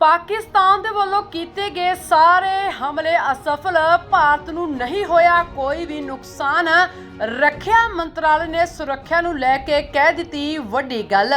ਪਾਕਿਸਤਾਨ ਦੇ ਵੱਲੋਂ ਕੀਤੇ ਗਏ ਸਾਰੇ ਹਮਲੇ ਅਸਫਲ, ਭਾਰਤ ਨੂੰ ਨਹੀਂ ਹੋਇਆ ਕੋਈ ਵੀ ਨੁਕਸਾਨ। ਰੱਖਿਆ ਮੰਤਰਾਲੇ ਨੇ ਸੁਰੱਖਿਆ ਨੂੰ ਲੈ ਕੇ ਕਹਿ ਦਿੱਤੀ ਵੱਡੀ ਗੱਲ।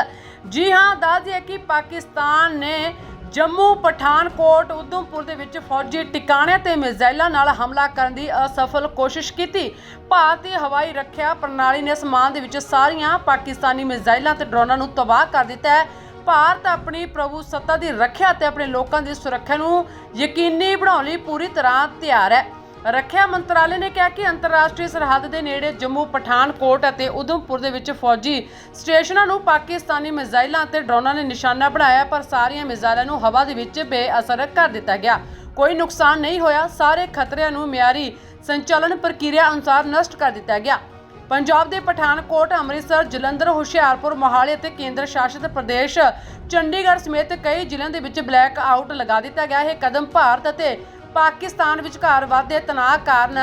ਜੀ ਹਾਂ, ਦੱਸ ਦਈਏ ਕਿ ਪਾਕਿਸਤਾਨ ਨੇ ਜੰਮੂ ਪਠਾਨਕੋਟ, ਉਧਮਪੁਰ ਦੇ ਵਿੱਚ ਫੌਜੀ ਟਿਕਾਣਿਆਂ ਤੇ ਮਿਜ਼ਾਈਲਾਂ ਨਾਲ ਹਮਲਾ ਕਰਨ ਦੀ ਅਸਫਲ ਕੋਸ਼ਿਸ਼ ਕੀਤੀ। ਭਾਰਤੀ ਹਵਾਈ ਰੱਖਿਆ ਪ੍ਰਣਾਲੀ ਨੇ ਸਮਾਨ ਦੇ ਵਿੱਚ ਸਾਰੀਆਂ ਪਾਕਿਸਤਾਨੀ ਮਿਜ਼ਾਈਲਾਂ ਤੇ ਡਰੋਨਾਂ ਨੂੰ ਤਬਾਹ ਕਰ ਦਿੱਤਾ ਹੈ। ਭਾਰਤ ਆਪਣੀ ਪ੍ਰਭੂ ਸੱਤਾ ਦੀ ਰੱਖਿਆ ਤੇ ਆਪਣੇ ਲੋਕਾਂ ਦੀ ਸੁਰੱਖਿਆ ਨੂੰ ਯਕੀਨੀ ਬਣਾਉਣ ਲਈ ਪੂਰੀ ਤਰ੍ਹਾਂ ਤਿਆਰ ਹੈ। ਰੱਖਿਆ ਮੰਤਰਾਲੇ ਨੇ ਕਿਹਾ ਕਿ ਅੰਤਰਰਾਸ਼ਟਰੀ ਸਰਹੱਦ ਦੇ ਨੇੜੇ ਜੰਮੂ ਪਠਾਨਕੋਟ ਅਤੇ ਉਧਮਪੁਰ ਦੇ ਵਿੱਚ ਫੌਜੀ ਸਟੇਸ਼ਨਾਂ ਨੂੰ ਪਾਕਿਸਤਾਨੀ ਮਿਜ਼ਾਈਲਾਂ ਅਤੇ ਡਰੋਨਾਂ ਨੇ ਨਿਸ਼ਾਨਾ ਬਣਾਇਆ, ਪਰ ਸਾਰੀਆਂ ਮਿਜ਼ਾਈਲਾਂ ਨੂੰ ਹਵਾ ਦੇ ਵਿੱਚ ਬੇਅਸਰ ਕਰ ਦਿੱਤਾ ਗਿਆ। ਕੋਈ ਨੁਕਸਾਨ ਨਹੀਂ ਹੋਇਆ, ਸਾਰੇ ਖਤਰਿਆਂ ਨੂੰ ਮਿਆਰੀ ਸੰਚਾਲਨ ਪ੍ਰਕਿਰਿਆ ਅਨੁਸਾਰ ਨਸ਼ਟ ਕਰ ਦਿੱਤਾ ਗਿਆ। ਪੰਜਾਬ ਦੇ ਪਠਾਨਕੋਟ, ਅੰਮ੍ਰਿਤਸਰ, ਜਲੰਧਰ, ਹੁਸ਼ਿਆਰਪੁਰ, ਮੋਹਾਲੀ ਅਤੇ ਕੇਂਦਰ ਸ਼ਾਸਿਤ ਪ੍ਰਦੇਸ਼, ਚੰਡੀਗੜ੍ਹ ਸਮੇਤ ਕਈ ਜ਼ਿਲ੍ਹਿਆਂ ਦੇ ਵਿੱਚ ਬਲੈਕ ਆਊਟ ਲਗਾ ਦਿੱਤਾ ਗਿਆ। ਇਹ ਕਦਮ ਭਾਰਤ ਅਤੇ ਪਾਕਿਸਤਾਨ ਵਿਚਕਾਰ ਵਾਧੇ ਤਣਾਅ ਕਾਰਨ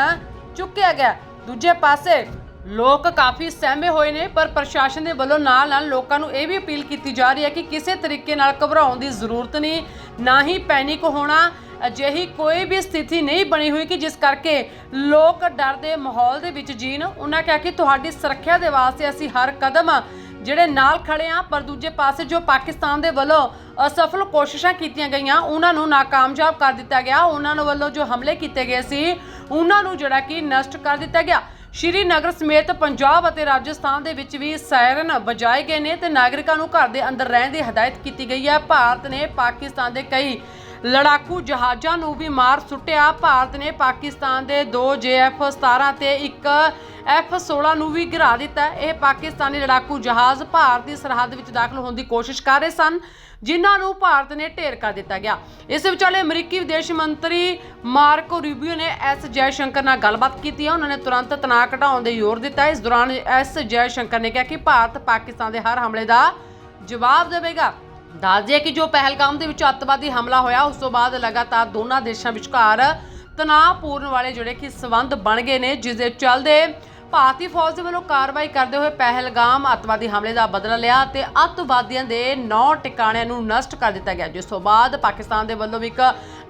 ਚੁੱਕਿਆ ਗਿਆ। ਦੂਜੇ ਪਾਸੇ, ਲੋਕ ਕਾਫੀ ਸਹਿਮੇ ਹੋਏ ਨੇ, ਪਰ ਪ੍ਰਸ਼ਾਸਨ ਦੇ ਵੱਲੋਂ ਨਾਲ ਨਾਲ ਲੋਕਾਂ ਨੂੰ ਇਹ ਵੀ ਅਪੀਲ ਕੀਤੀ ਜਾ ਰਹੀ ਹੈ ਕਿ ਕਿਸੇ ਤਰੀਕੇ ਨਾਲ ਘਬਰਾਉਣ ਦੀ ਜ਼ਰੂਰਤ ਨਹੀਂ, ਨਾ ਹੀ ਪੈਨਿਕ ਹੋਣਾ। ਅਜਿਹੀ ਕੋਈ ਵੀ ਸਥਿਤੀ ਨਹੀਂ ਬਣੀ ਹੋਈ ਕਿ ਜਿਸ ਕਰਕੇ ਲੋਕ ਡਰ ਦੇ ਮਾਹੌਲ ਦੇ ਵਿੱਚ ਜੀਣ। ਉਹਨਾਂ ਕਿਹਾ ਕਿ ਤੁਹਾਡੀ ਸੁਰੱਖਿਆ ਦੇ ਵਾਸਤੇ ਅਸੀਂ ਹਰ ਕਦਮ ਜਿਹੜੇ ਨਾਲ ਖੜੇ ਆ ਪਰ ਦੂਜੇ ਪਾਸੇ ਜੋ ਪਾਕਿਸਤਾਨ ਦੇ ਵੱਲੋਂ ਅਸਫਲ ਕੋਸ਼ਿਸ਼ਾਂ ਕੀਤੀਆਂ ਗਈਆਂ, ਉਹਨਾਂ ਨੂੰ ਨਾਕਾਮਯਾਬ ਕਰ ਦਿੱਤਾ ਗਿਆ। ਉਹਨਾਂ ਨੂੰ ਵੱਲੋਂ ਜੋ ਹਮਲੇ ਕੀਤੇ ਗਏ ਸੀ, ਉਹਨਾਂ ਨੂੰ ਜਿਹੜਾ ਕਿ ਨਸ਼ਟ ਕਰ ਦਿੱਤਾ ਗਿਆ। ਸ਼੍ਰੀਨਗਰ ਸਮੇਤ ਪੰਜਾਬ ਅਤੇ ਰਾਜਸਥਾਨ ਦੇ ਵਿੱਚ ਵੀ ਸਾਇਰਨ ਵਜਾਏ ਗਏ ਨੇ ਤੇ ਨਾਗਰਿਕਾਂ ਨੂੰ ਘਰ ਦੇ ਅੰਦਰ ਰਹਿਣ ਦੀ ਹਦਾਇਤ ਕੀਤੀ ਗਈ ਹੈ। ਭਾਰਤ ਨੇ ਪਾਕਿਸਤਾਨ ਦੇ ਕਈ ਲੜਾਕੂ ਜਹਾਜ਼ਾਂ ਨੂੰ ਵੀ ਮਾਰ ਸੁੱਟਿਆ। ਭਾਰਤ ਨੇ ਪਾਕਿਸਤਾਨ ਦੇ 2 JF-17 ਤੇ ਇੱਕ F-16 ਨੂੰ ਵੀ ਘਿਰਾ ਦਿੱਤਾ। ਇਹ ਪਾਕਿਸਤਾਨੀ ਲੜਾਕੂ ਜਹਾਜ਼ ਭਾਰਤ ਦੀ ਸਰਹੱਦ ਵਿੱਚ ਦਾਖਲ ਹੋਣ ਦੀ ਕੋਸ਼ਿਸ਼ ਕਰ ਰਹੇ ਸਨ, ਜਿਨ੍ਹਾਂ ਨੂੰ ਭਾਰਤ ਨੇ ਢੇਰ ਕਰ ਦਿੱਤਾ ਗਿਆ। ਇਸ ਵਿਚਾਲੇ ਅਮਰੀਕੀ ਵਿਦੇਸ਼ ਮੰਤਰੀ ਮਾਰਕੋ ਰੂਬੀਓ ਨੇ ਐਸ ਜੈ ਸ਼ੰਕਰ ਨਾਲ ਗੱਲਬਾਤ ਕੀਤੀ ਹੈ। ਉਹਨਾਂ ਨੇ ਤੁਰੰਤ ਤਣਾਅ ਘਟਾਉਣ ਦੇ ਜ਼ੋਰ ਦਿੱਤਾ। ਇਸ ਦੌਰਾਨ ਐਸ ਜੈ ਸ਼ੰਕਰ ਨੇ ਕਿਹਾ ਕਿ ਭਾਰਤ ਪਾਕਿਸਤਾਨ ਦੇ ਹਰ ਹਮਲੇ ਦਾ ਜਵਾਬ ਦੇਵੇਗਾ। ਦੱਸ ਦਈਏ ਕਿ ਜੋ ਪਹਿਲਗਾਮ ਦੇ ਵਿੱਚ ਅੱਤਵਾਦੀ ਹਮਲਾ ਹੋਇਆ, ਉਸ ਤੋਂ ਬਾਅਦ ਲਗਾਤਾਰ ਦੋਨਾਂ ਦੇਸ਼ਾਂ ਵਿਚਕਾਰ ਤਣਾਅਪੂਰਨ ਵਾਲੇ ਜਿਹੜੇ ਕਿ ਸਬੰਧ ਬਣ ਗਏ ਨੇ, ਜਿਸ ਦੇ ਚੱਲਦੇ ਭਾਰਤੀ ਫੌਜ ਦੇ ਵੱਲੋਂ ਕਾਰਵਾਈ ਕਰਦੇ ਹੋਏ ਪਹਿਲਗਾਮ ਅੱਤਵਾਦੀ ਹਮਲੇ ਦਾ ਬਦਲਾ ਲਿਆ ਤੇ ਅੱਤਵਾਦੀਆਂ ਦੇ 9 ਟਿਕਾਣਿਆਂ ਨੂੰ ਨਸ਼ਟ ਕਰ ਦਿੱਤਾ ਗਿਆ, ਜਿਸ ਤੋਂ ਬਾਅਦ ਪਾਕਿਸਤਾਨ ਦੇ ਵੱਲੋਂ ਵੀ ਇੱਕ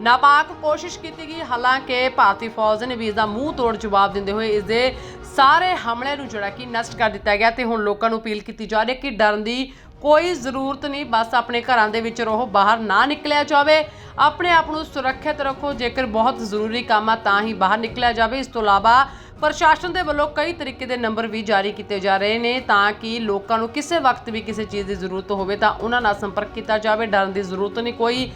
ਨਾਪਾਕ ਕੋਸ਼ਿਸ਼ ਕੀਤੀ ਗਈ। ਹਾਲਾਂਕਿ ਭਾਰਤੀ ਫੌਜ ਨੇ ਵੀ ਇਸ ਦਾ ਮੂੰਹ ਤੋੜ ਜਵਾਬ ਦਿੰਦੇ ਹੋਏ ਇਸ ਦੇ ਸਾਰੇ ਹਮਲੇ ਨੂੰ ਜਿਹੜਾ ਕਿ ਨਸ਼ਟ ਕਰ ਦਿੱਤਾ ਗਿਆ ਤੇ ਹੁਣ ਲੋਕਾਂ ਨੂੰ ਅਪੀਲ ਕੀਤੀ ਜਾ ਰਹੀ ਹੈ ਕਿ ਡਰਨ ਦੀ ਕੋਈ ਜ਼ਰੂਰਤ ਨਹੀਂ, ਬਸ ਆਪਣੇ ਘਰਾਂ ਦੇ ਵਿੱਚ ਰਹੋ, ਬਾਹਰ ਨਾ ਨਿਕਲਿਆ ਜਾਵੇ। ਆਪਣੇ ਆਪ ਨੂੰ ਸੁਰੱਖਿਅਤ ਰੱਖੋ, ਜੇਕਰ ਬਹੁਤ ਜ਼ਰੂਰੀ ਕੰਮ ਆ ਤਾਂ ਹੀ ਬਾਹਰ ਨਿਕਲਿਆ ਜਾਵੇ। ਇਸ ਤੋਂ ਇਲਾਵਾ ਪ੍ਰਸ਼ਾਸਨ ਦੇ ਵੱਲੋਂ ਕਈ ਤਰੀਕੇ ਦੇ ਨੰਬਰ ਵੀ ਜਾਰੀ ਕੀਤੇ ਜਾ ਰਹੇ ਨੇ ਤਾਂ ਕਿ ਲੋਕਾਂ ਨੂੰ ਕਿਸੇ ਵਕਤ ਵੀ ਕਿਸੇ ਚੀਜ਼ ਦੀ ਜ਼ਰੂਰਤ ਹੋਵੇ ਤਾਂ ਉਹਨਾਂ ਨਾਲ ਸੰਪਰਕ ਕੀਤਾ ਜਾਵੇ। ਡਰਨ ਦੀ ਜ਼ਰੂਰਤ ਨਹੀਂ, ਕੋਈ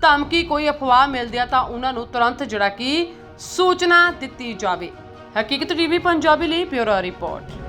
ਧਮਕੀ, ਕੋਈ ਅਫਵਾਹ ਮਿਲਦੀ ਆ ਤਾਂ ਉਹਨਾਂ ਨੂੰ ਤੁਰੰਤ ਜਿਹੜਾ ਕਿ ਸੂਚਨਾ ਦਿੱਤੀ ਜਾਵੇ। ਹਕੀਕਤ ਟੀਵੀ ਪੰਜਾਬੀ ਲਈ ਪਿਓਰਾ ਰਿਪੋਰਟ।